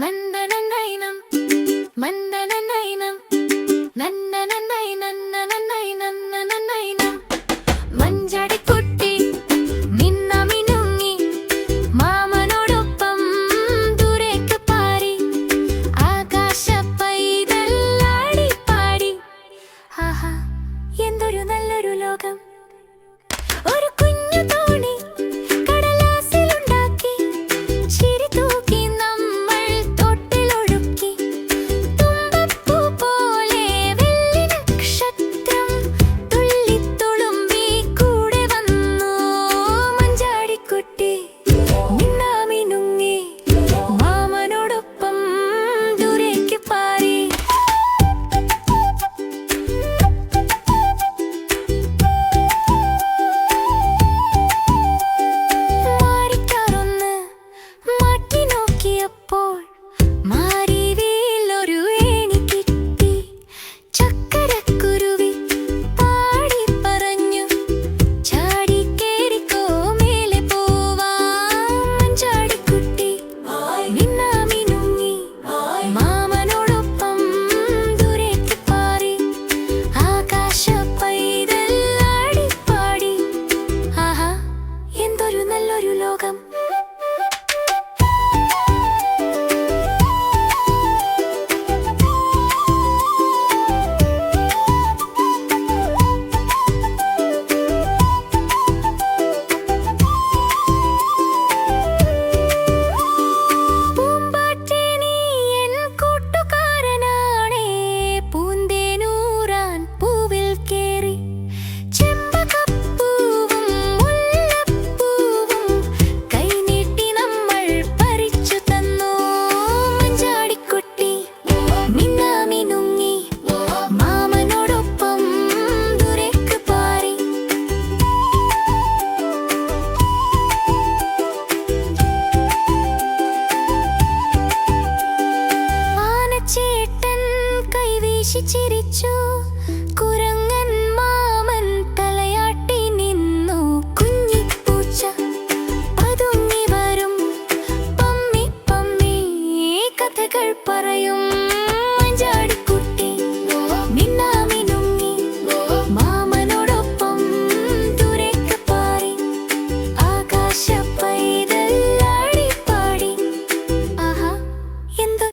മന്ദനൈനം മന്ദനൈനം നന്നനൈ നന്ന നന്നൈ നന്ന നന്നൈനം മിനുങ്ങി മാമനോടൊപ്പം ദൂരേക്ക് പാറി. ആകാശ പൈതൽ ആടിപ്പാടി. ആഹാ എന്തൊരു നല്ലൊരു ലോകം. കഥകൾ പറയും.